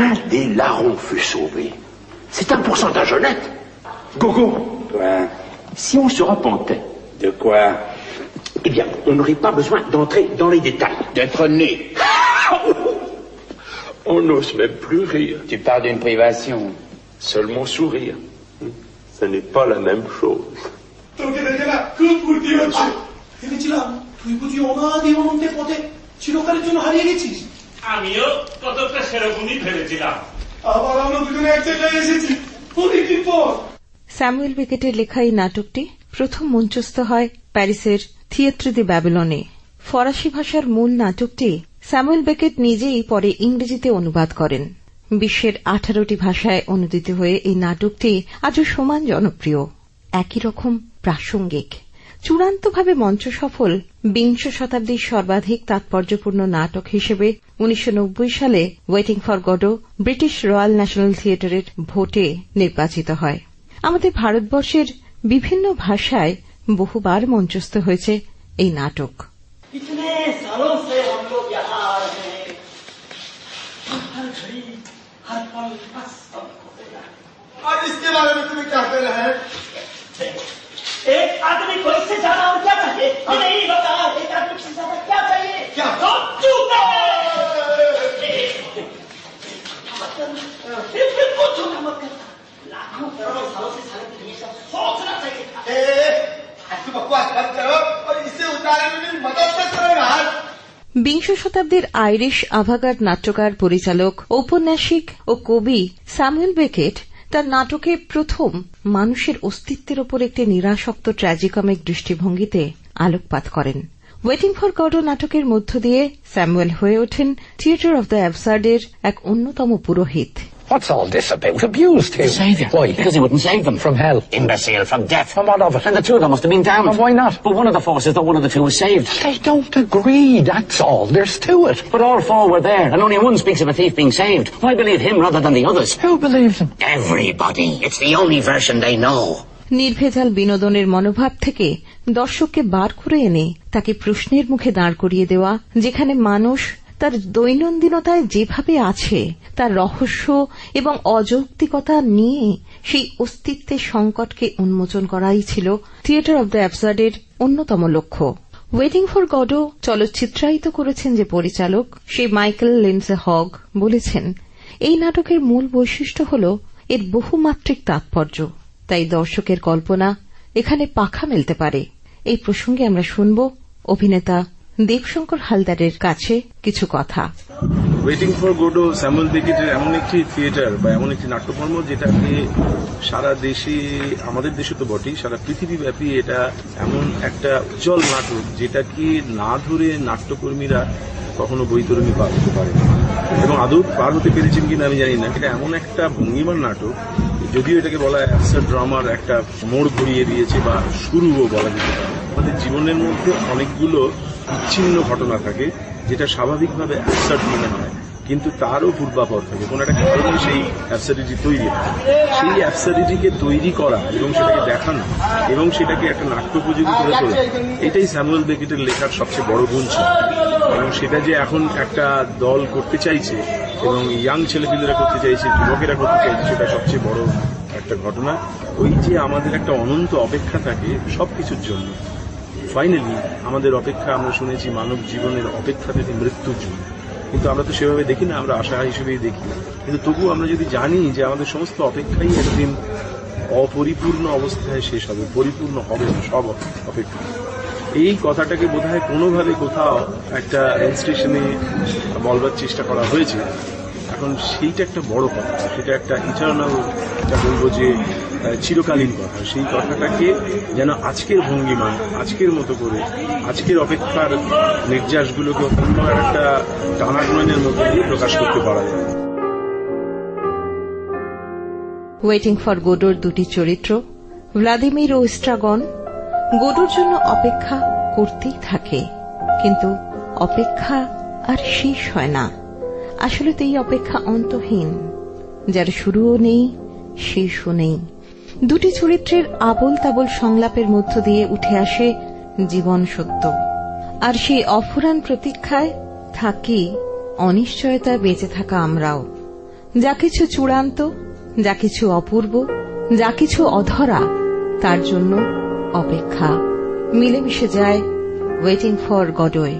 un des larrons fut sauvé. C'est un pourcentage honnête. Gogo, Quoi si on se repentait, De quoi? Eh bien, on n'aurait pas besoin d'entrer dans les détails. D'être né. On n'ose même plus rire, Tu parles d'une privation. seulement sourire. Ce n'est pas la même chose. আমিও কতকটা সেরকমই ভেবেছিলাম। আবার আমরা দুজনে এক জায়গায় এসেছি অনেকদিন পর স্যামুয়েল বেকেটের লেখা এই নাটকটি প্রথম মঞ্চস্থ হয় প্যারিসের থিয়েত্রে দি ব্যাবিলনে। ফরাসি ভাষার মূল নাটকটি স্যামুয়েল বেকেট নিজেই পরে ইংরেজিতে অনুবাদ করেন। বিশ্বের আঠারোটি ভাষায় অনুদিত হয়ে এই নাটকটি আজও সমান জনপ্রিয়। একই রকম প্রাসঙ্গিক। চূড়ান্তভাবে মঞ্চ সফল বিংশ শতাব্দীর সর্বাধিক তাৎপর্যপূর্ণ নাটক হিসেবে উনিশশো সালে waiting for Godot British royal national থিয়েটারের ভোটে নির্বাচিত হয় আমাদের ভারতবর্ষের বিভিন্ন ভাষায় বহুবার মঞ্চস্থ হয়েছে এই নাটক इतने सालों से हम लोग यहाँ आ रहे हैं हर घड़ी हर पल बस अब हो गया আর इसके बारे में तुम्हें क्या कहना है एक आदमी को इससे ज्यादा और क्या चाहिए ये नहीं बता एक आदमी से ज्यादा क्या चाहिए क्या? तो चुप रहे बिल्कुल झूठा मत करना लाखों करोड़ों सालों से सारे पृथ्वी से सोचना चाहिए था ए, ऐसी बकवास बंद करो और इसे उतारने में मेरी मदद तो करो यार বিংশ শতাব্দীর আইরিশ আভাগার নাট্যকার পরিচালক ঔপন্যাসিক ও কবি স্যামুয়েল বেকেট তার নাটকে প্রথম মানুষের অস্তিত্বের ওপর একটি নিরাসক্ত ট্র্যাজিকমিক দৃষ্টিভঙ্গিতে আলোকপাত করেন। ওয়েটিং ফর গডো নাটকের মধ্য দিয়ে স্যামুয়েল হয়ে ওঠেন থিয়েটার অব দ্য অ্যাবসার্ডের এক অন্যতম পুরোহিত। What's all this about? Abused him. Saviour. Why? Because he wouldn't save them. From hell. Imbecile, from death. From what of it? And the two of them must have been damned. And why not? But one of the four says that one of the two was saved. They don't agree, that's all. There's to it. But all four were there, and only one speaks of a thief being saved. Why believe him rather than the others? Who believes him? Everybody. It's the only version they know. নির্ভেজাল বিনোদনের মনোভাব থেকে দর্শককে বার করে এনে তাকে প্রশ্নের মুখে দাঁড় করিয়ে দেওয়া যেখানে মানুষ তার দৈনন্দিনতায় যেভাবে আছে, তার রহস্য এবং অযৌক্তিকতা নিয়ে সেই অস্তিত্বের সংকটকে উন্মোচন করাই ছিল থিয়েটার অব দ্য অ্যাবসার্ডের অন্যতম লক্ষ্য। ওয়েটিং ফর গডও চলচ্চিত্রায়িত করেছেন যে পরিচালক সেই মাইকেল লেন্সে হগ বলেছেন, এই নাটকের মূল বৈশিষ্ট্য হল এর বহুমাত্রিক তাৎপর্য। তাই দর্শকের কল্পনা এখানে পাখা মেলতে পারে। এই প্রসঙ্গে আমরা শুনব অভিনেতা দেবশঙ্কর হালদারের কাছে কিছু কথা। ওয়েটিং ফর গোডো স্যামুয়েল বেকেটের এমন একটি থিয়েটার বা এমন একটি নাট্যকর্ম যেটাকে সারা দেশে, আমাদের দেশে তো বটেই, সারা পৃথিবীব্যাপী এটা এমন একটা উজ্জ্বল নাটক যেটাকে না ধরে নাট্যকর্মীরা কখনো বৈতরণী পার হতে পারে এবং আদৌ পার হতে পেরেছেন কিনা আমি জানি না। এটা এমন একটা ভঙ্গিমার নাটক, যদিও এটাকে বলা অ্যাবসার্ড ড্রামার একটা মোড় ঘুরিয়ে দিয়েছে বা শুরুও বলা যেতে পারে। আমাদের জীবনের মধ্যে অনেকগুলো বিচ্ছিন্ন ঘটনা থাকে, যেটা স্বাভাবিকভাবে অ্যাবসার্ড মনে হয়, কিন্তু তারও পূর্বাপর থাকে। কোনো একটা কারণে সেই অ্যাবসার্ডিটি তৈরি হয়। সেই অ্যাবসার্ডিটিকে তৈরি করা এবং সেটাকে দেখানো এবং সেটাকে একটা নাট্যোপযোগী করে তোলা, এটাই স্যামুয়েল বেকেটের লেখার সবচেয়ে বড় গুণ ছিল। এবং সেটা যে এখন একটা দল করতে চাইছে এবং ইয়াং ছেলেপিলেরা করতে চাইছে, যুবকেরা করতে চাইছে, সেটা সবচেয়ে বড় একটা ঘটনা। ওই যে আমাদের একটা অনন্ত অপেক্ষা থাকে সবকিছুর জন্য ফাইনালি আমাদের অপেক্ষা, আমরা শুনেছি মানব জীবনের অপেক্ষা থেকে মৃত্যুর জন্য। কিন্তু আমরা তো সেভাবে দেখি না, আমরা আশা হিসেবেই দেখি কিন্তু তবুও আমরা যদি জানি যে আমাদের সমস্ত অপেক্ষাই একদিন অপরিপূর্ণ অবস্থায় শেষ হবে, পরিপূর্ণ হবে সব অপেক্ষা। এই কথাটাকে বোধহয় কোনোভাবে কোথাও একটা রেল স্টেশনে বলবার চেষ্টা করা হয়েছে। এখন সেইটা একটা বড় কথা, সেটা একটা ইটার্নাল এটা বলব যে চিরকালীন কথা। সেই কথাটাকে যেন আজকের ভঙ্গিমা আজকের মতো করে, আজকের অপেক্ষার নির্যাসগুলোকে অন্য একটা টানাটুনানের মধ্যে দিয়ে প্রকাশ করতে পারা যায়। ওয়েটিং ফর গোডোর দুটি চরিত্র ভ্লাদিমির ও স্ট্রাগন গোডোর জন্য অপেক্ষা করতেই থাকে। কিন্তু অপেক্ষা আর শেষ হয় না। আসলে তো এই অপেক্ষা অন্তহীন। যার শুরুও নেই, শেষও নেই। দুটি চরিত্রের আবল তাবল সংলাপের মধ্য দিয়ে উঠে আসে জীবন সত্য। আর সেই অফুরান প্রতীক্ষায় থাকি অনিশ্চয়তায় বেঁচে থাকা আমরাও। যা কিছু চূড়ান্ত, যা কিছু অপূর্ব, যা কিছু অধরা, তার জন্য অপেক্ষা। মিলেমিশে যায় ওয়েটিং ফর গডওয়ে